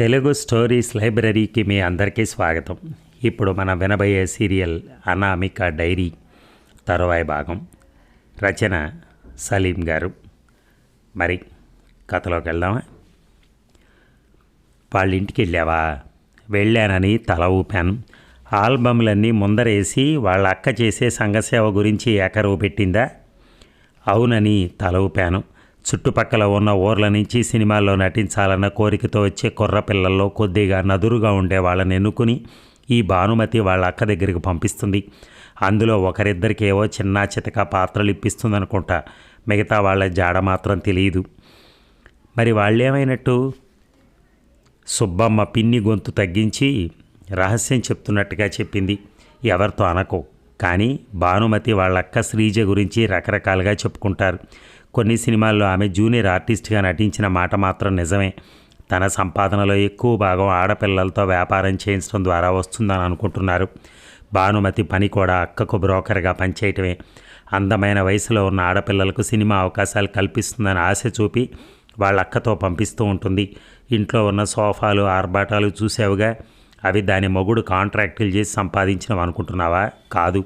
Telugu stories లైబ్రరీకి మీ అందరికీ స్వాగతం. ఇప్పుడు మనం వినబోయే సీరియల్ అనామిక డైరీ తరువాయి భాగం. రచన సలీం గారు. మరి కథలోకి వెళ్దామా? వాళ్ళ ఇంటికి వెళ్ళావా? వెళ్ళానని తల ఊపాను. ఆల్బమ్లన్నీ ముందరేసి వాళ్ళ అక్క చేసే సంఘసేవ గురించి ఏకరువు పెట్టిందా? అవునని తల ఊపాను. చుట్టుపక్కల ఉన్న ఊర్ల నుంచి సినిమాల్లో నటించాలన్న కోరికతో వచ్చే కుర్ర పిల్లల్లో కొద్దిగా నదురుగా ఉండే వాళ్ళని ఎన్నుకుని ఈ భానుమతి వాళ్ళ అక్క దగ్గరికి పంపిస్తుంది. అందులో ఒకరిద్దరికి ఏవో చిన్న చితక పాత్రలు ఇప్పిస్తుందనుకుంటా. మిగతా వాళ్ళ జాడ మాత్రం తెలియదు. మరి వాళ్ళేమైనట్టు? సుబ్బమ్మ పిన్ని గొంతు తగ్గించి రహస్యం చెప్తున్నట్టుగా చెప్పింది. ఎవరితో అనకో. కానీ భానుమతి వాళ్ళ అక్క శ్రీజ గురించి రకరకాలుగా చెప్పుకుంటారు. కొన్ని సినిమాల్లో ఆమె జూనియర్ ఆర్టిస్ట్గా నటించిన మాట మాత్రం నిజమే. తన సంపాదనలో ఎక్కువ భాగం ఆడపిల్లలతో వ్యాపారం చేయించడం ద్వారా వస్తుందని అనుకుంటున్నారు. భానుమతి పని కూడా అక్కకు బ్రోకర్గా పనిచేయటమే. అందమైన వయసులో ఉన్న ఆడపిల్లలకు సినిమా అవకాశాలు కల్పిస్తుందని ఆశ చూపి వాళ్ళ అక్కతో పంపిస్తూ ఉంటుంది. ఇంట్లో ఉన్న సోఫాలు ఆర్భాటాలు చూసావుగా? అవి దాని మొగుడు కాంట్రాక్టులు చేసి సంపాదించినవి అనుకుంటున్నావా కాదు.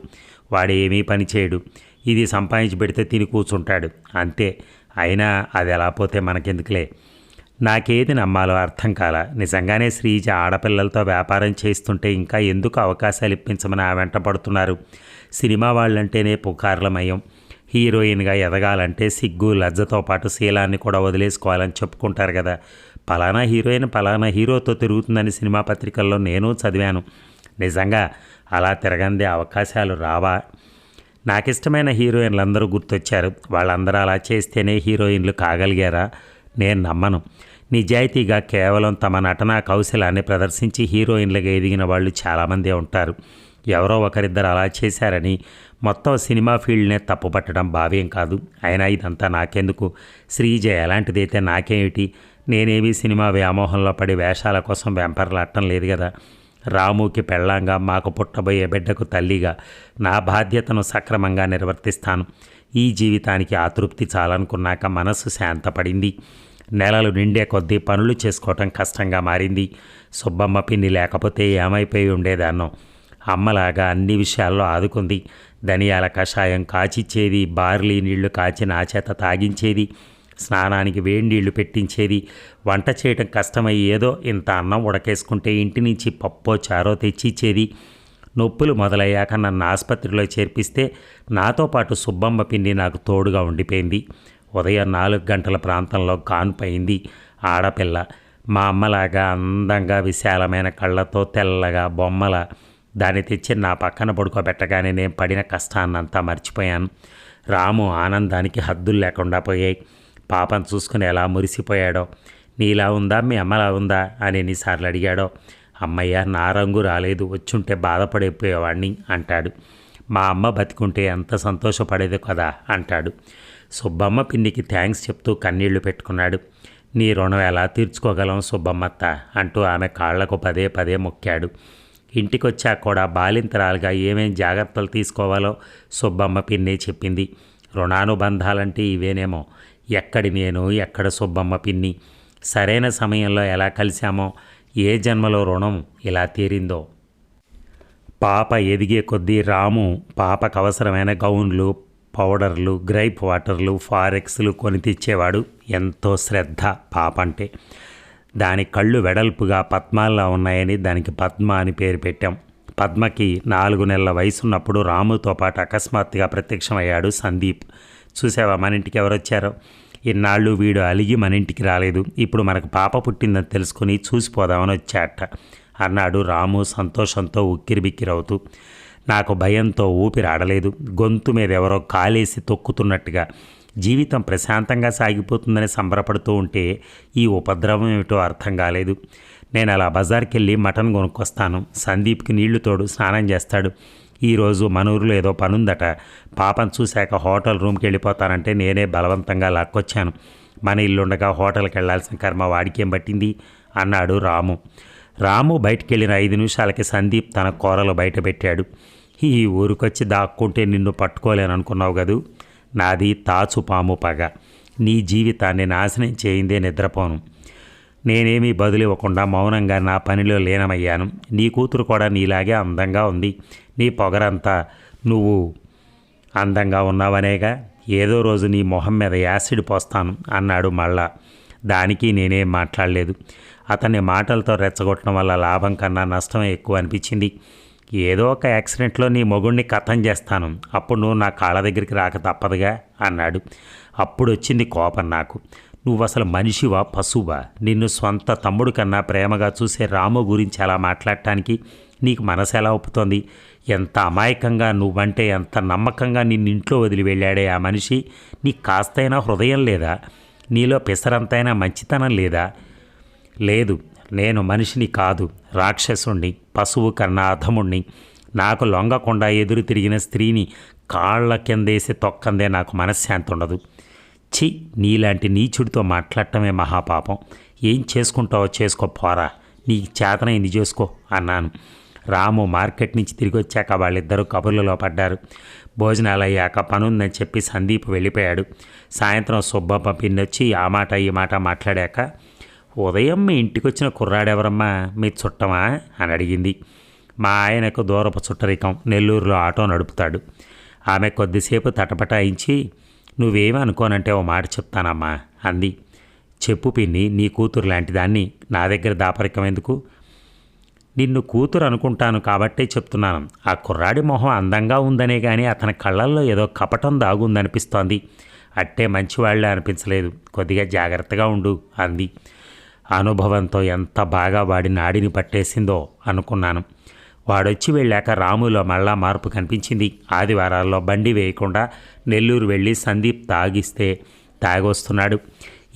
వాడు ఏమీ పని చేయడు. ఇది సంపాదించి పెడితే తిని కూర్చుంటాడు. అంతే. అయినా అది ఎలా పోతే మనకెందుకులే? నాకేది నమ్మాలో అర్థం కాల. నిజంగానే శ్రీజ ఆడపిల్లలతో వ్యాపారం చేస్తుంటే ఇంకా ఎందుకు అవకాశాలు ఇప్పించమని ఆ వెంట పడుతున్నారు? సినిమా వాళ్ళంటేనే పుకార్లమయం హీరోయిన్గా ఎదగాలంటే సిగ్గు లజ్జతో పాటు శీలాన్ని కూడా వదిలేసుకోవాలని చెప్పుకుంటారు కదా. పలానా హీరోయిన్ పలానా హీరోతో తిరుగుతుందని సినిమా పత్రికల్లో నేను చదివాను. నిజంగా అలా తిరగందే అవకాశాలు రావా? నాకు ఇష్టమైన హీరోయిన్లు అందరూ గుర్తొచ్చారు. వాళ్ళందరూ అలా చేస్తేనే హీరోయిన్లు కాగలిగారా? నేను నమ్మను. నిజాయితీగా కేవలం తమ నటనా కౌశలాన్ని ప్రదర్శించి హీరోయిన్లుగా ఎదిగిన వాళ్ళు చాలామంది ఉంటారు. ఎవరో ఒకరిద్దరు అలా చేశారని మొత్తం సినిమా ఫీల్డ్నే తప్పుపట్టడం భావ్యం కాదు. అయినా ఇదంతా నాకెందుకు? శ్రీజ ఎలాంటిదైతే నాకేమిటి? నేనేమి సినిమా వ్యామోహంలో పడి వేషాల కోసం వెంపర్లాడటం లేదు కదా. రాముకి పెళ్ళంగా మాకు పుట్టబోయే బిడ్డకు తల్లిగా నా బాధ్యతను సక్రమంగా నిర్వర్తిస్తాను. ఈ జీవితానికి ఆతృప్తి చాలనుకున్నాక మనస్సు శాంతపడింది. నెలలు నిండే కొద్దీ పనులు చేసుకోవటం కష్టంగా మారింది. సుబ్బమ్మ పిన్ని లేకపోతే ఏమైపోయి ఉండేదాన్నో. అమ్మలాగా అన్ని విషయాల్లో ఆదుకుంది. ధనియాల కషాయం కాచిచ్చేది బార్లీ నీళ్ళు కాచి నా చేత తాగించేది. స్నానానికి వేడి నీళ్ళు పెట్టించేది. వంట చేయటం కష్టమై ఏదో ఇంత అన్నం ఉడకేసుకుంటే ఇంటి నుంచి పప్పో చారో తెచ్చిచ్చేది. నొప్పులు మొదలయ్యాక నన్ను ఆసుపత్రిలో చేర్పిస్తే నాతో పాటు సుబ్బమ్మ పిండి నాకు తోడుగా ఉండిపోయింది. ఉదయం నాలుగు గంటల ప్రాంతంలో కాన్పయింది ఆడపిల్ల. మా అమ్మలాగా అందంగా విశాలమైన కళ్ళతో తెల్లగా బొమ్మల దాన్ని తెచ్చి నా పక్కన పడుకోబెట్టగానే నేను పడిన కష్టాన్నంతా మర్చిపోయాను. రాము ఆనందానికి హద్దులు లేకుండా పోయాయి. పాపను చూసుకుని ఎలా మురిసిపోయాడో నీలా ఉందా మీ అమ్మలా ఉందా అని ఎన్నిసార్లు అడిగాడో అమ్మయ్య నా రంగు రాలేదు వచ్చుంటే బాధపడిపోయేవాడిని అంటాడు. మా అమ్మ బతికుంటే ఎంత సంతోషపడేది కదా అంటాడు. సుబ్బమ్మ పిన్నికి థ్యాంక్స్ చెప్తూ కన్నీళ్ళు పెట్టుకున్నాడు. నీ రుణం ఎలా తీర్చుకోగలం సుబ్బమ్మత్త అంటూ ఆమె కాళ్ళకు పదే పదే మొక్కాడు. ఇంటికొచ్చాక కూడా బాలింతరాలుగా ఏమేం జాగ్రత్తలు తీసుకోవాలో సుబ్బమ్మ పిన్నే చెప్పింది. రుణానుబంధాలంటే ఇవేనేమో ఎక్కడి నేను ఎక్కడ సుబ్బమ్మ పిన్ని? సరైన సమయంలో ఎలా కలిశామో? ఏ జన్మలో రుణం ఇలా తీరిందో? పాప ఎదిగే కొద్దీ రాము పాపకు అవసరమైన గౌన్లు పౌడర్లు గ్రైప్ వాటర్లు ఫారెక్స్లు కొని తెచ్చేవాడు ఎంతో శ్రద్ధ పాప అంటే దాని కళ్ళు వెడల్పుగా పద్మాల్లా ఉన్నాయని దానికి పద్మ అని పేరు పెట్టాం. పద్మకి నాలుగు నెలల వయసున్నప్పుడు రాముతో పాటు అకస్మాత్తుగా ప్రత్యక్షమయ్యాడు సందీప్. చూసావా? మన ఇంటికి ఎవరొచ్చారో? ఇన్నాళ్ళు వీడు అలిగి మన ఇంటికి రాలేదు. ఇప్పుడు మనకు పాప పుట్టిందని తెలుసుకుని చూసిపోదామని వచ్చాట. అన్నాడు రాము సంతోషంతో ఉక్కిరిబిక్కిరవుతూ. నాకు భయంతో ఊపిరి ఆడలేదు. గొంతు మీద ఎవరో కాలేసి తొక్కుతున్నట్టుగా. జీవితం ప్రశాంతంగా సాగిపోతుందని సంబరపడుతూ ఉంటే ఈ ఉపద్రవం ఏమిటో అర్థం కాలేదు. నేను అలా బజార్కి వెళ్ళి మటన్ కొనుక్కొస్తాను. సందీప్కి నీళ్ళు తోడు స్నానం చేస్తాడు. ఈరోజు మన ఊరిలో ఏదో పనుందట. పాపను చూశాక హోటల్ రూమ్కి వెళ్ళిపోతానంటే నేనే బలవంతంగా లాక్కొచ్చాను. మన ఇల్లుండగా హోటల్కి వెళ్ళాల్సిన కర్మ వాడికేం పట్టింది? అన్నాడు రాము. రాము బయటికి వెళ్ళిన ఐదు నిమిషాలకి సందీప్ తన కూరలు బయట పెట్టాడు. ఈ ఊరికొచ్చి దాక్కుంటే నిన్ను పట్టుకోలేననుకున్నావు కదూ? నాది తాచు పాము పగ. నీ జీవితాన్ని నాశనం చేయిందే నిద్రపోను. నేనేమీ బదులివ్వకుండా మౌనంగా నా పనిలో లీనమయ్యాను. నీ కూతురు కూడా నీలాగే అందంగా ఉంది. నీ పొగరంతా నువ్వు అందంగా ఉన్నావనేగా? ఏదో రోజు నీ మొహం మీద యాసిడ్ పోస్తాను అన్నాడు మళ్ళా. దానికి నేనేం మాట్లాడలేదు. అతన్ని మాటలతో రెచ్చగొట్టడం వల్ల లాభం కన్నా నష్టమే ఎక్కువ అనిపించింది. ఏదో ఒక యాక్సిడెంట్లో నీ మొగుడిని కథం చేస్తాను. అప్పుడు నువ్వు నా కాళ్ళ దగ్గరికి రాక తప్పదుగా అన్నాడు. అప్పుడు వచ్చింది కోపం నాకు. నువ్వు అసలు మనిషివా పశువా? నిన్ను సొంత తమ్ముడు కన్నా ప్రేమగా చూసే రాము గురించి అలా మాట్లాడటానికి నీకు మనసు ఎలా ఒప్పుతోంది? ఎంత అమాయకంగా నువ్వంటే ఎంత నమ్మకంగా నిన్ను ఇంట్లో వదిలి వెళ్ళాడే ఆ మనిషి నీకు కాస్తైనా హృదయం లేదా? నీలో పిసరంతైనా మంచితనం లేదా? లేదు నేను మనిషిని కాదు రాక్షసుణ్ణి పశువు కన్నా అధముణ్ణి. నాకు లొంగకుండా ఎదురు తిరిగిన స్త్రీని కాళ్ళ కిందేసి తొక్కందే నాకు మనశ్శాంతి ఉండదు. ఛీ నీలాంటి నీచుడితో మాట్లాడటమే మహాపాపం. ఏం చేసుకుంటావో చేసుకో పోరా. నీకు చేతనైంది చేసుకో అన్నాను. రాము మార్కెట్ నుంచి తిరిగి వచ్చాక వాళ్ళిద్దరూ కబుర్లలో పడ్డారు. భోజనాలు అయ్యాక పనుందని చెప్పి సందీప్ వెళ్ళిపోయాడు. సాయంత్రం సుబ్బమ్మ పిన్నొచ్చి ఆ మాట ఈ మాట మాట్లాడాక ఉదయం మీ ఇంటికి వచ్చిన కుర్రాడెవరమ్మా? మీ చుట్టమా? అని అడిగింది. మా ఆయనకు దూరపు చుట్టరికం. నెల్లూరులో ఆటో నడుపుతాడు. ఆమె కొద్దిసేపు తటపటాయించి నువ్వేమనుకోనంటే ఓ మాట చెప్తానమ్మా అంది. చెప్పు పిన్ని నీ కూతురు లాంటి దాన్ని నా దగ్గర దాపరికం ఎందుకు నిన్ను కూతురు అనుకుంటాను కాబట్టే చెప్తున్నాను. ఆ కుర్రాడి మొహం అందంగా ఉందనే కానీ అతని కళ్ళల్లో ఏదో కపటం దాగుందనిపిస్తోంది. అట్టే మంచివాళ్ళే అనిపించలేదు. కొద్దిగా జాగ్రత్తగా ఉండు అంది. అనుభవంతో ఎంత బాగా వాడి నాడిని పట్టేసిందో అనుకున్నాను. వాడొచ్చి వెళ్ళాక రాములో మళ్ళా మార్పు కనిపించింది. ఆదివారాల్లో బండి వేయకుండా నెల్లూరు వెళ్ళి సందీప్ తాగిస్తే తాగొస్తున్నాడు.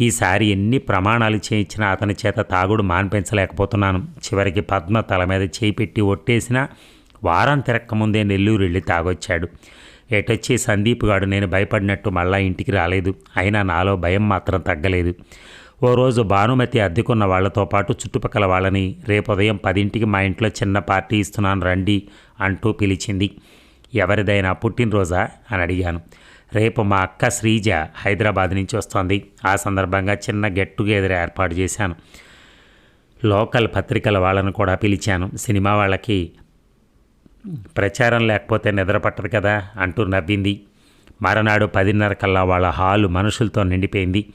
ఈసారి ఎన్ని ప్రమాణాలు చేయించినా అతని చేత తాగుడు మాన్పించలేకపోతున్నాను. చివరికి పద్మ తల మీద చేయి పెట్టి ఒట్టేసినా వారం తిరక్కముందే నెల్లూరు వెళ్ళి తాగొచ్చాడు. ఎటొచ్చి సందీప్ గాడు నేను భయపడినట్టు మళ్ళా ఇంటికి రాలేదు. అయినా నాలో భయం మాత్రం తగ్గలేదు. ఓ రోజు భానుమతి అద్దెకున్న వాళ్ళతో పాటు చుట్టుపక్కల వాళ్ళని రేపు ఉదయం పదింటికి మా ఇంట్లో చిన్న పార్టీ ఇస్తున్నాను రండి అంటూ పిలిచింది. ఎవరిదైనా పుట్టినరోజా అని అడిగాను. రేపు మా అక్క శ్రీజ హైదరాబాద్ నుంచి వస్తోంది. ఆ సందర్భంగా చిన్న గెట్ టుగెదర్ ఏర్పాటు చేశాను. లోకల్ పత్రికల వాళ్ళను కూడా పిలిచాను. సినిమా వాళ్ళకి ప్రచారం లేకపోతే నిద్ర పట్టదు కదా అంటూ నవ్వింది. మరనాడు పదిన్నర కల్లా వాళ్ళ హాలు మనుషులతో నిండిపోయింది.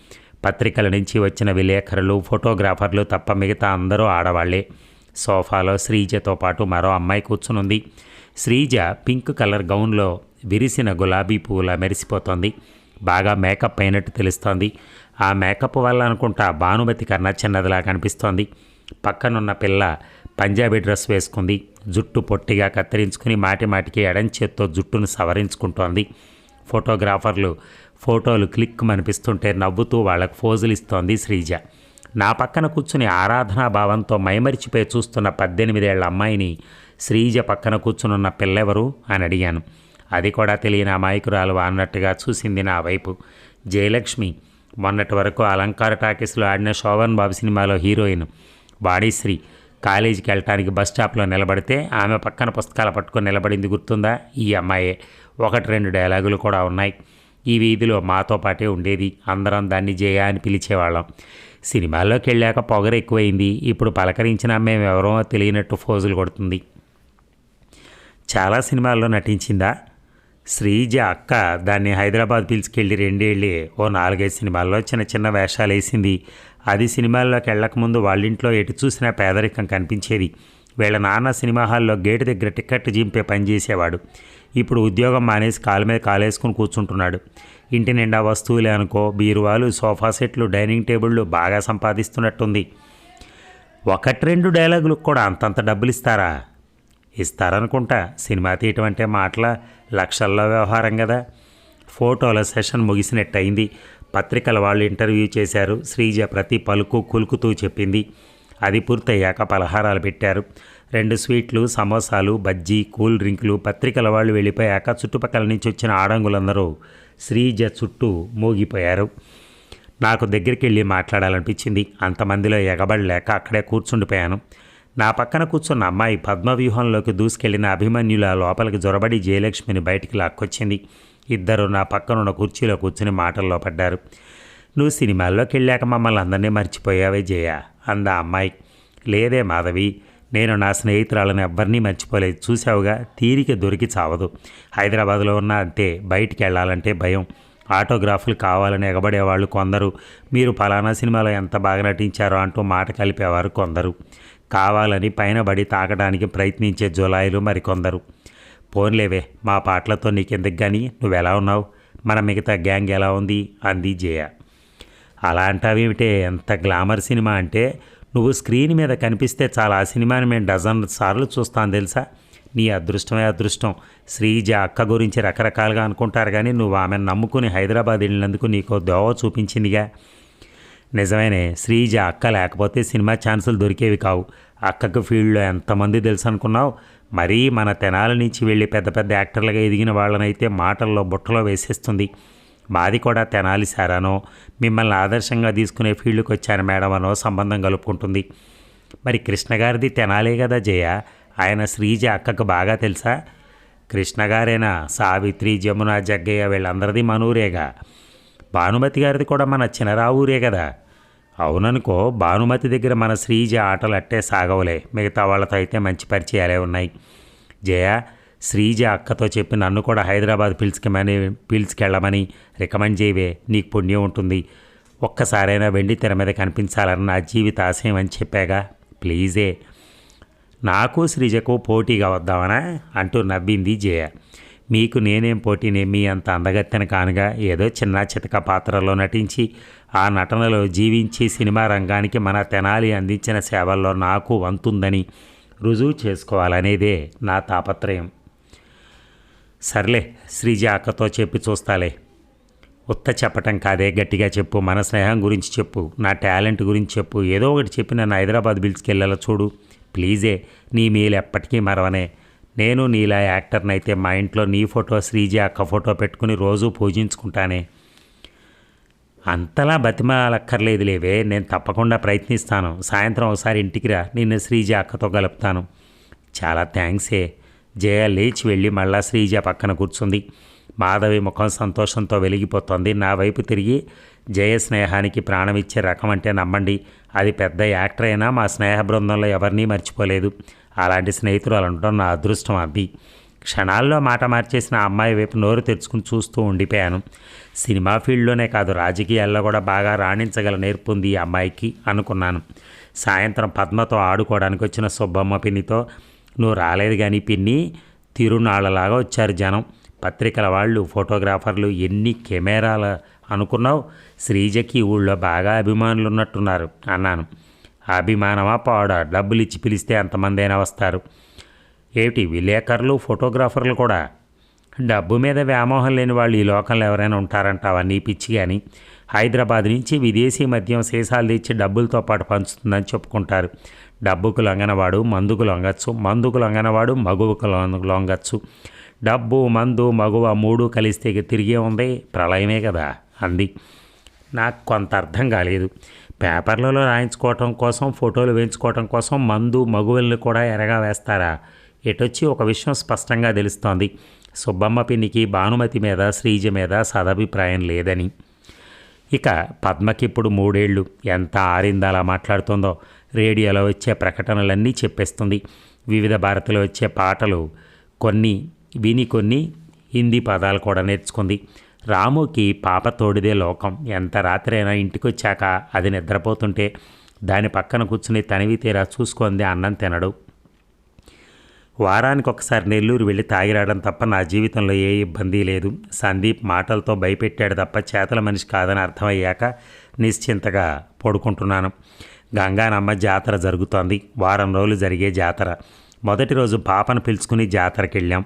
పత్రికల నుంచి వచ్చిన విలేకరులు ఫోటోగ్రాఫర్లు తప్ప మిగతా అందరూ ఆడవాళ్ళే. సోఫాలో శ్రీజతో పాటు మరో అమ్మాయి కూర్చునుంది. శ్రీజ పింక్ కలర్ గౌన్లో విరిసిన గులాబీ పువ్వులా మెరిసిపోతోంది. బాగా మేకప్ అయినట్టు తెలుస్తోంది. ఆ మేకప్ వల్ల అనుకుంటా భానుమతి కన్నా చిన్నదిలా కనిపిస్తోంది. పక్కనున్న పిల్ల పంజాబీ డ్రెస్ వేసుకుంది. జుట్టు పొట్టిగా కత్తిరించుకుని మాటి మాటికి ఎడం చేత్తో జుట్టును సవరించుకుంటోంది. ఫోటోగ్రాఫర్లు ఫోటోలు క్లిక్ అనిపిస్తుంటే నవ్వుతూ వాళ్ళకు ఫోజులు ఇస్తోంది శ్రీజ. నా పక్కన కూర్చుని ఆరాధనా భావంతో మైమరిచిపోయి చూస్తున్న పద్దెనిమిదేళ్ళ అమ్మాయిని శ్రీజ పక్కన కూర్చునున్న పిల్లెవరు అని అడిగాను. అది కూడా తెలియని అమాయకురాలు అన్నట్టుగా చూసింది నా వైపు. జయలక్ష్మి మొన్నటి వరకు అలంకార టాకీస్లో ఆడిన శోభన్ బాబు సినిమాలో హీరోయిన్ వాణిశ్రీ కాలేజీకి వెళ్ళటానికి బస్ స్టాప్లో నిలబడితే ఆమె పక్కన పుస్తకాలు పట్టుకొని నిలబడింది గుర్తుందా? ఈ అమ్మాయే. ఒకటి రెండు డైలాగులు కూడా ఉన్నాయి. ఈ వీధిలో మాతో పాటే ఉండేది. అందరం దాన్ని జయ అని పిలిచేవాళ్ళం. సినిమాల్లోకి వెళ్ళాక పొగరు ఎక్కువైంది. ఇప్పుడు పలకరించిన మేము ఎవరో తెలియనట్టు ఫోజులు కొడుతుంది. చాలా సినిమాల్లో నటించిందా? శ్రీజ అక్క దాన్ని హైదరాబాద్ పిలుచుకెళ్ళి రెండేళ్ళి ఓ నాలుగైదు సినిమాల్లో చిన్న చిన్న వేషాలు వేసింది అది సినిమాల్లోకి వెళ్ళకముందు వాళ్ళింట్లో ఎటు చూసినా పేదరికం కనిపించేది. వీళ్ళ నాన్న సినిమా హాల్లో గేటు దగ్గర టికెట్ జింపే పనిచేసేవాడు. ఇప్పుడు ఉద్యోగం మానేసి కాలు మీద కాలేసుకుని కూర్చుంటున్నాడు. ఇంటి నిండా వస్తువులే అనుకో బీరువాలు సోఫా సెట్లు డైనింగ్ టేబుళ్ళు బాగా సంపాదిస్తున్నట్టుంది. ఒకటి రెండు డైలాగులకు కూడా అంతంత డబ్బులు ఇస్తారా ఇస్తారనుకుంటా. సినిమా తీయటం అంటే మాటల లక్షల్లో వ్యవహారం కదా ఫోటోల సెషన్ ముగిసినట్టయింది. పత్రికల వాళ్ళు ఇంటర్వ్యూ చేశారు. శ్రీజ ప్రతి పలుకు కులుకుతూ చెప్పింది. అది పూర్తయ్యాక పలహారాలు పెట్టారు. రెండు స్వీట్లు సమోసాలు బజ్జీ కూల్ డ్రింకులు పత్రికల వాళ్ళు వెళ్ళిపోయాక చుట్టుపక్కల నుంచి వచ్చిన ఆడంగులందరూ శ్రీజ చుట్టూ మోగిపోయారు. నాకు దగ్గరికి వెళ్ళి మాట్లాడాలనిపించింది. అంతమందిలో ఎగబడలేక అక్కడే కూర్చుండిపోయాను. నా పక్కన కూర్చున్న అమ్మాయి పద్మవ్యూహంలోకి దూసుకెళ్ళిన అభిమన్యుల లోపలికి జొరబడి జయలక్ష్మిని బయటికి లాక్కొచ్చింది. ఇద్దరు నా పక్కనున్న కుర్చీలో కూర్చుని మాటల్లో పడ్డారు. నువ్వు సినిమాల్లోకి వెళ్ళాక మమ్మల్ని అందరినీ మర్చిపోయావే జయ అందా అమ్మాయి. లేదే మాధవి నేను నా స్నేహితురాలను ఎవ్వరినీ మర్చిపోలేదు. చూసావుగా తీరిక దొరికి చావదు. హైదరాబాద్లో ఉన్న అంతే బయటికి వెళ్ళాలంటే భయం. ఆటోగ్రాఫ్లు కావాలని ఎగబడేవాళ్ళు కొందరు. మీరు ఫలానా సినిమాలో ఎంత బాగా నటించారో అంటూ మాట కలిపేవారు కొందరు. కావాలని పైన బడి తాకడానికి ప్రయత్నించే జులాయిలు మరికొందరు. పోన్లేవే మా పాటలతో నీకెందుకు కానీ నువ్వెలా ఉన్నావు? మన మిగతా గ్యాంగ్ ఎలా ఉంది? అంది జయ అలా అంటావేమిటే ఎంత గ్లామర్ సినిమా అంటే నువ్వు స్క్రీన్ మీద కనిపిస్తే చాలా ఆ సినిమాని మేము డజన్ సార్లు చూస్తాను తెలుసా? నీ అదృష్టమే అదృష్టం. శ్రీజ అక్క గురించి రకరకాలుగా అనుకుంటారు కానీ నువ్వు ఆమెను నమ్ముకుని హైదరాబాద్ వెళ్ళినందుకు నీకు దోవ చూపించిందిగా. నిజమేనే శ్రీజ అక్క లేకపోతే సినిమా ఛాన్సులు దొరికేవి కావు. అక్కకు ఫీల్డ్లో ఎంతమంది తెలుసు అనుకున్నావు? మరీ మన తెనాల నుంచి వెళ్ళి పెద్ద పెద్ద యాక్టర్లుగా ఎదిగిన వాళ్ళనైతే మాటల్లో బుట్టలో వేసేస్తుంది. మాది కూడా తెనాలి సారానో మిమ్మల్ని ఆదర్శంగా తీసుకునే ఫీల్డ్కి వచ్చాను మేడం అనో సంబంధం కలుపుకుంటుంది. మరి కృష్ణగారిది తెనాలే కదా జయ? ఆయన శ్రీజ అక్కకు బాగా తెలుసా? కృష్ణ గారేనా? సావిత్రి జమున జగ్గయ్య వీళ్ళందరిది మనూరేగా భానుమతి గారిది కూడా మన చినరావూరే కదా? అవుననుకో భానుమతి దగ్గర మన శ్రీజ ఆటలు అట్టే సాగవులే. మిగతా వాళ్ళతో అయితే మంచి పరిచయాలే ఉన్నాయి. జయ శ్రీజ అక్కతో చెప్పి నన్ను కూడా హైదరాబాద్ పిలుచుకమని పిలుచుకెళ్ళమని రికమెండ్ చేయవే నీకు పుణ్యం ఉంటుంది. ఒక్కసారైనా వెండి తెర మీద కనిపించాలని నా జీవిత ఆశయం అని చెప్పాగా. ప్లీజే. నాకు శ్రీజకు పోటీగా వద్దామనా? అంటూ నవ్వింది జయ. మీకు నేనేం పోటీనే మీ అంత అందగత్తెన కానుగా? ఏదో చిన్న చితక పాత్రలో నటించి ఆ నటనలో జీవించి సినిమా రంగానికి మన తెనాలి అందించిన సేవల్లో నాకు వంతుందని రుజువు చేసుకోవాలనేదే నా తాపత్రయం. సర్లే శ్రీజ అక్కతో చెప్పి చూస్తాలే. ఉత్త చెప్పటం కాదే గట్టిగా చెప్పు మన స్నేహం గురించి చెప్పు నా టాలెంట్ గురించి చెప్పు ఏదో ఒకటి చెప్పి నన్ను హైదరాబాద్ పిలుచుకెళ్ళాలో చూడు. ప్లీజే నీ మీలు ఎప్పటికీ మరవనే. నేను నీలా యాక్టర్నైతే మా ఇంట్లో నీ ఫోటో శ్రీజ అక్క ఫోటో పెట్టుకుని రోజు పూజించుకుంటానే. అంతలా బతిమాలక్కర్లేదు లేవే నేను తప్పకుండా ప్రయత్నిస్తాను. సాయంత్రం ఒకసారి ఇంటికి రా నిన్ను శ్రీజ అక్కతో కలుపుతాను. చాలా థ్యాంక్సే జయ లేచి వెళ్ళి మళ్ళా శ్రీజ పక్కన కూర్చుంది. మాధవి ముఖం సంతోషంతో వెలిగిపోతోంది. నా వైపు తిరిగి జయ స్నేహానికి ప్రాణం ఇచ్చే రకం అంటే నమ్మండి. అది పెద్ద యాక్టర్ అయినా మా స్నేహ బృందంలో ఎవరినీ మర్చిపోలేదు. అలాంటి స్నేహితులు ఉండటం నా అదృష్టం అది. క్షణాల్లో మాట మార్చేసిన అమ్మాయి వైపు నోరు తెరుచుకుని చూస్తూ ఉండిపోయాను. సినిమా ఫీల్డ్లోనే కాదు రాజకీయాల్లో కూడా బాగా రాణించగల నేర్పుంది ఈ అమ్మాయికి అనుకున్నాను. సాయంత్రం పద్మతో ఆడుకోవడానికి వచ్చిన సుబ్బమ్మ పిన్నితో నువ్వు రాలేదు కానీ పిన్ని తిరునాళ్ళలాగా వచ్చారు జనం. పత్రికల వాళ్ళు ఫోటోగ్రాఫర్లు ఎన్ని కెమెరాల అనుకున్నావు? శ్రీజకి ఊళ్ళో బాగా అభిమానులు ఉన్నట్టున్నారు అన్నాను. అభిమానమా పాడా? డబ్బులు ఇచ్చి పిలిస్తే అంతమందైనా వస్తారు. ఏమిటి విలేకరులు ఫోటోగ్రాఫర్లు కూడా? డబ్బు మీద వ్యామోహం లేని వాళ్ళు ఈ లోకంలో ఎవరైనా ఉంటారంటావా నీ పిచ్చి కానీ హైదరాబాద్ నుంచి విదేశీ మద్యం సీసాలు తెచ్చి డబ్బులతో పాటు పంచుతుందని చెప్పుకుంటారు. డబ్బుకు లొంగనవాడు మందుకు లొంగచ్చు మందుకు లొంగనవాడు మగువుకు లొంగచ్చు. డబ్బు మందు మగువ మూడు కలిస్తే తిరిగే ఉంది ప్రళయమే కదా అంది. నాకు కొంత అర్థం కాలేదు. పేపర్లలో రాయించుకోవటం కోసం ఫోటోలు వేయించుకోవటం కోసం మందు మగువల్ని కూడా ఎరగా వేస్తారా ఎటొచ్చి ఒక విషయం స్పష్టంగా తెలుస్తోంది. సుబ్బమ్మ పిన్నికి భానుమతి మీద శ్రీజ మీద సదభిప్రాయం లేదని. ఇక పద్మకి ఇప్పుడు మూడేళ్ళు ఎంత ఆరిందలా మాట్లాడుతుందో రేడియోలో వచ్చే ప్రకటనలన్నీ చెప్పేస్తుంది. వివిధ భారతిలో వచ్చే పాటలు కొన్ని విని కొన్ని హిందీ పదాలు కూడా నేర్చుకుంది. రాముకి పాప తోడిదే లోకం. ఎంత రాత్రైనా ఇంటికొచ్చాక ఇంటికి వచ్చాక అది నిద్రపోతుంటే దాని పక్కన కూర్చుని తనివి తీరా చూసుకుంది అన్నం తినడు. వారానికి ఒకసారి నెల్లూరు వెళ్ళి తాగిరావడం తప్ప నా జీవితంలో ఏ ఇబ్బంది లేదు. సందీప్ మాటలతో భయపెట్టాడు తప్ప చేతల మనిషి కాదని అర్థమయ్యాక నిశ్చింతగా పడుకుంటున్నాను. గంగానమ్మ జాతర జరుగుతోంది. వారం రోజులు జరిగే జాతర. మొదటి రోజు పాపను పిలుచుకుని జాతరకి వెళ్ళాం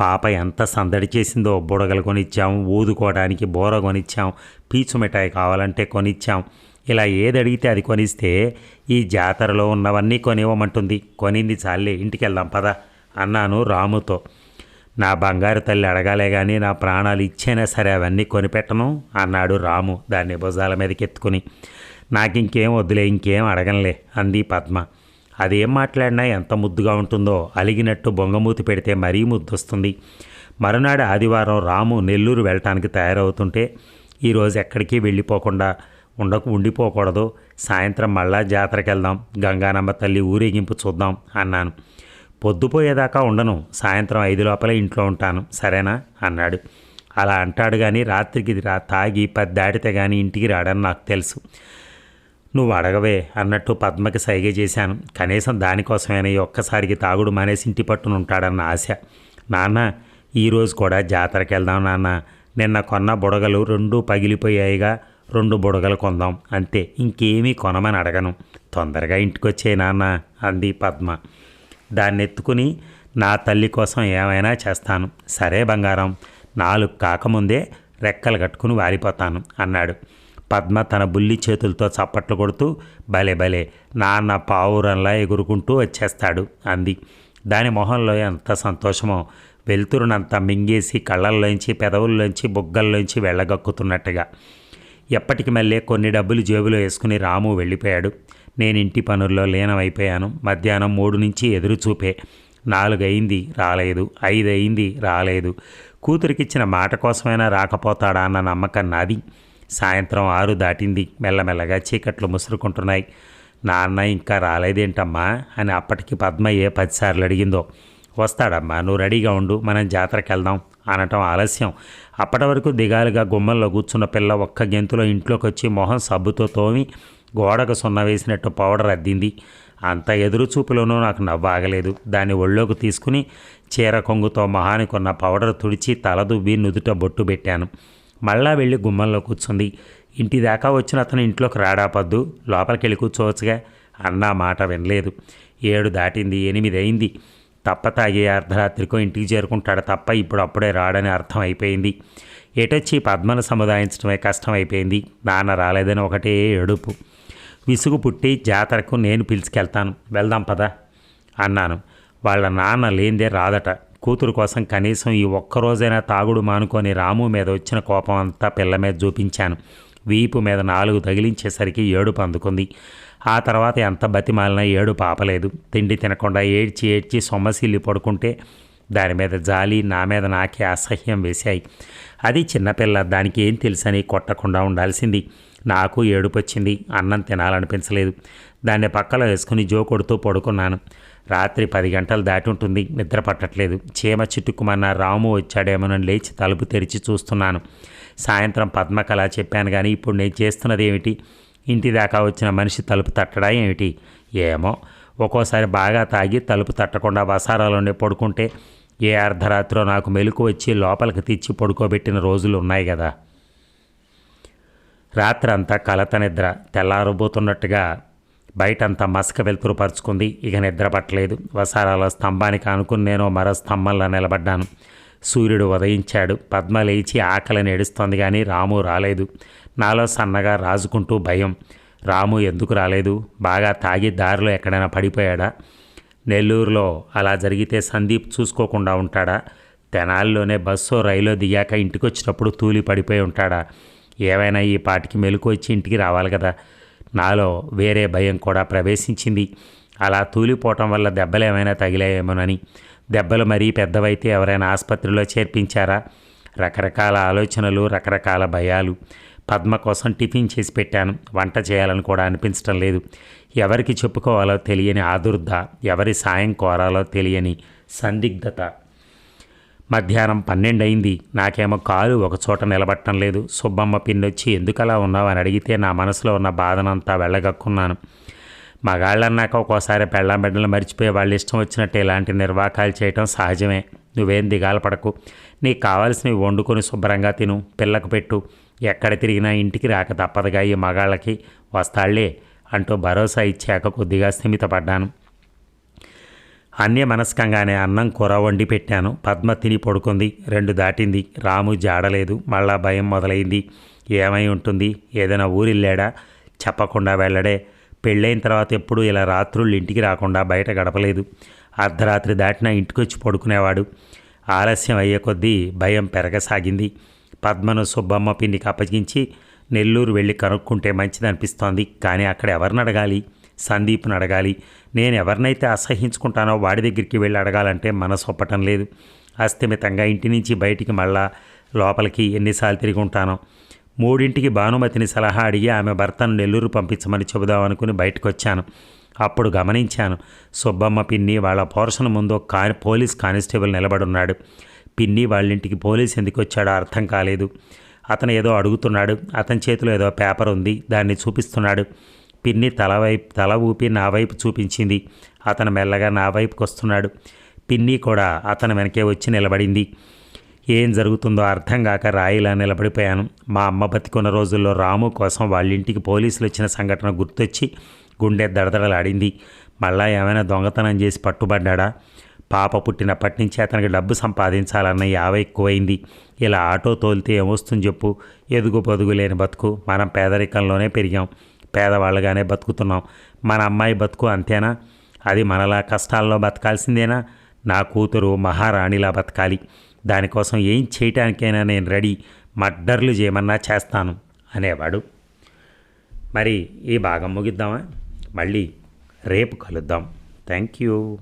పాప ఎంత సందడి చేసిందో బుడగలు కొనిచ్చాం. ఊదుకోవడానికి బోర కొనిచ్చాం. పీచు మిఠాయి కావాలంటే కొనిచ్చాం. ఇలా ఏది అడిగితే అది కొనిస్తే ఈ జాతరలో ఉన్నవన్నీ కొనివ్వమంటుంది. కొనింది చాలే ఇంటికి వెళ్దాం పద అన్నాను రాముతో. నా బంగారు తల్లి అడగాలే కానీ నా ప్రాణాలు ఇచ్చైనా సరే అవన్నీ కొనిపెట్టను అన్నాడు రాము దాన్ని భుజాల మీదకి ఎత్తుకుని నాకు ఇంకేం వద్దులే ఇంకేం అడగనులే అంది పద్మ. అదేం మాట్లాడినా ఎంత ముద్దుగా ఉంటుందో అలిగినట్టు బొంగమూతి పెడితే మరీ ముద్దొస్తుంది. మరునాడు ఆదివారం రాము నెల్లూరు వెళ్ళటానికి తయారవుతుంటే ఈరోజు ఎక్కడికి వెళ్ళిపోకుండా ఉండకు ఉండిపోకూడదు. సాయంత్రం మళ్ళా జాతరకి వెళ్దాం గంగానమ్మ తల్లి ఊరేగింపు చూద్దాం అన్నాను. పొద్దుపోయేదాకా ఉండను. సాయంత్రం ఐదు లోపల ఇంట్లో ఉంటాను. సరేనా? అన్నాడు. అలా అంటాడు కానీ రాత్రికి రా తాగి పది దాటితే కానీ ఇంటికి రాడని నాకు తెలుసు. నువ్వు అడగవే అన్నట్టు పద్మకి సైగ చేశాను. కనీసం దానికోసమైనా ఒక్కసారికి తాగుడు మానేసి ఇంటి పట్టున ఉంటాడన్న ఆశ. నాన్న ఈరోజు కూడా జాతరకి వెళ్దాం నాన్న. నిన్న కొన్న బుడగలు రెండు పగిలిపోయాయిగా. రెండు బుడగలు కొందాం. అంతే ఇంకేమీ కొనమని అడగను. తొందరగా ఇంటికి వచ్చే నాన్న అంది పద్మ. దాన్ని ఎత్తుకుని నా తల్లి కోసం ఏమైనా చేస్తాను. సరే బంగారం నాలుగు కాకముందే రెక్కలు కట్టుకుని వారిపోతాను అన్నాడు. పద్మ తన బుల్లి చేతులతో చప్పట్లు కొడుతూ భలే భలే నాన్న పావురంలా ఎగురుకుంటూ వచ్చేస్తాడు అంది. దాని మొహంలో ఎంత సంతోషమో వెలుతురునంతా మింగేసి కళ్ళల్లోంచి పెదవుల్లోంచి బుగ్గల్లోంచి వెళ్ళగక్కుతున్నట్టుగా. ఎప్పటికి మళ్ళీ కొన్ని డబ్బులు జేబులో వేసుకుని రాము వెళ్ళిపోయాడు. నేను ఇంటి పనుల్లో లీనమైపోయాను. మధ్యాహ్నం మూడు నుంచి ఎదురు చూపే నాలుగయింది రాలేదు. ఐదు అయింది రాలేదు. కూతురికిచ్చిన మాట కోసమైనా రాకపోతాడా అన్న నమ్మకం నాది. సాయంత్రం ఆరు దాటింది. మెల్లమెల్లగా చీకట్లు ముసురుకుంటున్నాయి. నాన్న ఇంకా రాలేదేంటమ్మా? అని అప్పటికి పద్మ ఏ పదిసార్లు అడిగిందో. వస్తాడమ్మా నువ్వు రెడీగా ఉండు మనం జాతరకి వెళ్దాం అనటం ఆలస్యం. అప్పటి వరకు దిగాలుగా గుమ్మల్లో కూర్చున్న పిల్ల ఒక్క గెంతులో ఇంట్లోకి వచ్చి మొహం సబ్బుతో తోమి గోడకు సున్న వేసినట్టు పౌడర్ అద్దింది. అంత ఎదురు చూపులోనూ నాకు నవ్వు ఆగలేదు దాన్ని ఒళ్ళోకి తీసుకుని చీర కొంగుతో మొహానికున్న పౌడర్ తుడిచి తలదువ్వి నుదుట బొట్టు పెట్టాను. మళ్ళా వెళ్ళి గుమ్మంలో కూర్చుంది. ఇంటి దాకా వచ్చిన అతను ఇంట్లోకి రాడాపద్దు లోపలికి వెళ్ళి కూర్చోవచ్చుగా? అన్న మాట వినలేదు. ఏడు దాటింది ఎనిమిది అయింది తప్ప తాగే అర్ధరాత్రికో ఇంటికి చేరుకుంటాడు తప్ప ఇప్పుడు అప్పుడే రాడని అర్థం అయిపోయింది. ఎటొచ్చి పద్మను సముదాయించడమే కష్టం అయిపోయింది. నాన్న రాలేదని ఒకటే ఏడుపు. విసుగు పుట్టి జాతరకు నేను పిలుచుకెళ్తాను. వెళ్దాం పదా అన్నాను. వాళ్ళ నాన్న లేనిదే రాదట. కూతురు కోసం కనీసం ఈ ఒక్కరోజైనా తాగుడు మానుకొని రాము మీద వచ్చిన కోపం అంతా పిల్ల మీద చూపించాను. వీపు మీద నాలుగు తగిలించేసరికి ఏడుపు అందుకుంది. ఆ తర్వాత ఎంత బతిమాలినా ఏడు పాపలేదు. తిండి తినకుండా ఏడ్చి ఏడ్చి సొమ్మసిల్లి పడుకుంటే దాని మీద జాలి నా మీద నాకే అసహ్యం వేశాయి. అది చిన్నపిల్ల దానికి ఏం తెలుసని కొట్టకుండా ఉండాల్సింది. నాకు ఏడుపొచ్చింది అన్నం తినాలనిపించలేదు. దాన్ని పక్కలో వేసుకుని జో కొడుతూ పడుకున్నాను. రాత్రి పది గంటలు దాటి ఉంటుంది నిద్ర పట్టట్లేదు. చీమ చిట్టుకుమన్న రాము వచ్చాడేమోనని లేచి తలుపు తెరిచి చూస్తున్నాను. సాయంత్రం పద్మకళ చెప్పాను కానీ ఇప్పుడు నేను చేస్తున్నది ఏమిటి ఇంటి దాకా వచ్చిన మనిషి తలుపు తట్టడా ఏమిటి? ఏమో. ఒక్కోసారి బాగా తాగి తలుపు తట్టకుండా వసారాలోనే పడుకుంటే ఏ అర్ధరాత్రో నాకు మెలకు వచ్చి లోపలికి తెచ్చి పడుకోబెట్టిన రోజులు ఉన్నాయి కదా రాత్రంతా కలత నిద్ర. తెల్లారబోతున్నట్టుగా బయటంతా మసక వెలుతురు పరుచుకుంది. ఇక నిద్ర పట్టలేదు. వసారాల స్తంభానికి అనుకుని నేను మరో స్తంభంలో నిలబడ్డాను. సూర్యుడు ఉదయించాడు. పద్మ లేచి ఆకలిని ఏడుస్తోంది కానీ రాము రాలేదు. నాలో సన్నగా రాజుకుంటూ భయం. రాము ఎందుకు రాలేదు? బాగా తాగి దారిలో ఎక్కడైనా పడిపోయాడా? నెల్లూరులో అలా జరిగితే సందీప్ చూసుకోకుండా ఉంటాడా? తెనాలిలోనే బస్సు రైలు దిగాక ఇంటికి వచ్చినప్పుడు తూలి పడిపోయి ఉంటాడా? ఏవైనా ఈ పాటికి మెలకు వచ్చి ఇంటికి రావాలి కదా. నాలో వేరే భయం కూడా ప్రవేశించింది. అలా తూలిపోవటం వల్ల దెబ్బలు ఏమైనా తగిలాయేమోనని. దెబ్బలు మరీ పెద్దవైతే ఎవరైనా ఆసుపత్రిలో చేర్పించారా? రకరకాల ఆలోచనలు రకరకాల భయాలు. పద్మ కోసం టిఫిన్ చేసి పెట్టాను. వంట చేయాలని కూడా అనిపించడం లేదు. ఎవరికి చెప్పుకోవాలో తెలియని ఆదుర్ద ఎవరి సాయం కోరాలో తెలియని సందిగ్ధత. మధ్యాహ్నం పన్నెండు అయింది. నాకేమో కాలు ఒక చోట నిలబట్టం లేదు. సుబ్బమ్మ పిన్నొచ్చి ఎందుకలా ఉన్నావు? అని అడిగితే నా మనసులో ఉన్న బాధనంతా వెళ్ళగక్కున్నాను. మగాళ్ళన్నాక ఒక్కోసారి పెళ్ళం బిడ్డలు మర్చిపోయి వాళ్ళు ఇష్టం వచ్చినట్టు ఇలాంటి నిర్వాకాలు చేయటం సహజమే. నువ్వేం దిగాల పడకు. నీకు కావాల్సినవి వండుకొని శుభ్రంగా తిను పిల్లకు పెట్టు. ఎక్కడ తిరిగినా ఇంటికి రాక తప్పదుగా ఈ మగాళ్ళకి వస్తాళ్ళే అంటూ భరోసా ఇచ్చాక కొద్దిగా స్థిమితపడ్డాను. అన్య మనస్కంగానే అన్నం కూర వండి పెట్టాను. పద్మ తిని పడుకుంది. రెండు దాటింది. రాము జాడలేదు. మళ్ళా భయం మొదలైంది. ఏమై ఉంటుంది? ఏదైనా ఊరిల్లాడా? చెప్పకుండా వెళ్ళడే. పెళ్ళైన తర్వాత ఎప్పుడు ఇలా రాత్రుళ్ళు ఇంటికి రాకుండా బయట గడపలేదు. అర్ధరాత్రి దాటినా ఇంటికి వచ్చి పడుకునేవాడు. ఆలస్యం అయ్యే కొద్దీ భయం పెరగసాగింది. పద్మను సుబ్బమ్మ పిండికి అప్పగించి నెల్లూరు వెళ్ళి కనుక్కుంటే మంచిదనిపిస్తోంది. కానీ అక్కడ ఎవరిని అడగాలి? సందీప్ని అడగాలి. నేను ఎవరినైతే అసహించుకుంటానో వాడి దగ్గరికి వెళ్ళి అడగాలంటే మనసు ఒప్పటం లేదు. అస్థిమితంగా ఇంటి నుంచి బయటికి మళ్ళా లోపలికి ఎన్నిసార్లు తిరిగి ఉంటానో. మూడింటికి భానుమతిని సలహా అడిగి ఆమె భర్తను నెల్లూరు పంపించమని చెబుదామనుకుని బయటకు వచ్చాను అప్పుడు గమనించాను. సుబ్బమ్మ పిన్ని వాళ్ళ పోర్షన్ ముందు కాని కా పోలీస్ కానిస్టేబుల్ నిలబడున్నాడు పిన్ని వాళ్ళింటికి పోలీస్ ఎందుకు వచ్చాడో అర్థం కాలేదు. అతను ఏదో అడుగుతున్నాడు. అతని చేతిలో ఏదో పేపర్ ఉంది. దాన్ని చూపిస్తున్నాడు. పిన్ని తల వైపు తల ఊపి నా వైపు చూపించింది. అతను మెల్లగా నా వైపుకి వస్తున్నాడు. పిన్ని కూడా అతను వెనకే వచ్చి నిలబడింది. ఏం జరుగుతుందో అర్థం కాక రాయిలా నిలబడిపోయాను. మా అమ్మ బతికున్న రోజుల్లో రాము కోసం వాళ్ళింటికి పోలీసులు వచ్చిన సంఘటన గుర్తొచ్చి గుండె దడదడలాడింది. మళ్ళా ఏమైనా దొంగతనం చేసి పట్టుబడ్డా పాప పుట్టినప్పటి నుంచి అతనికి డబ్బు సంపాదించాలన్న యావ ఎక్కువైంది. ఇలా ఆటో తోలితే ఏమొస్తుంది చెప్పు. ఎదుగు పొదుగు లేని బతుకు. మనం పేదరికంలోనే పెరిగాం. పేదవాళ్ళగానే బతుకుతున్నాం. మన అమ్మాయి బతుకు అంతేనా? అది మనలా కష్టాల్లో బతకాల్సిందేనా? నా కూతురు మహారాణిలా బతకాలి. దానికోసం ఏం చేయటానికైనా నేను రెడీ. మడ్డర్లు చేయమన్నా చేస్తాను అనేవాడు. మరి ఈ భాగం ముగిద్దామా? మళ్ళీ రేపు కలుద్దాం. Thank you.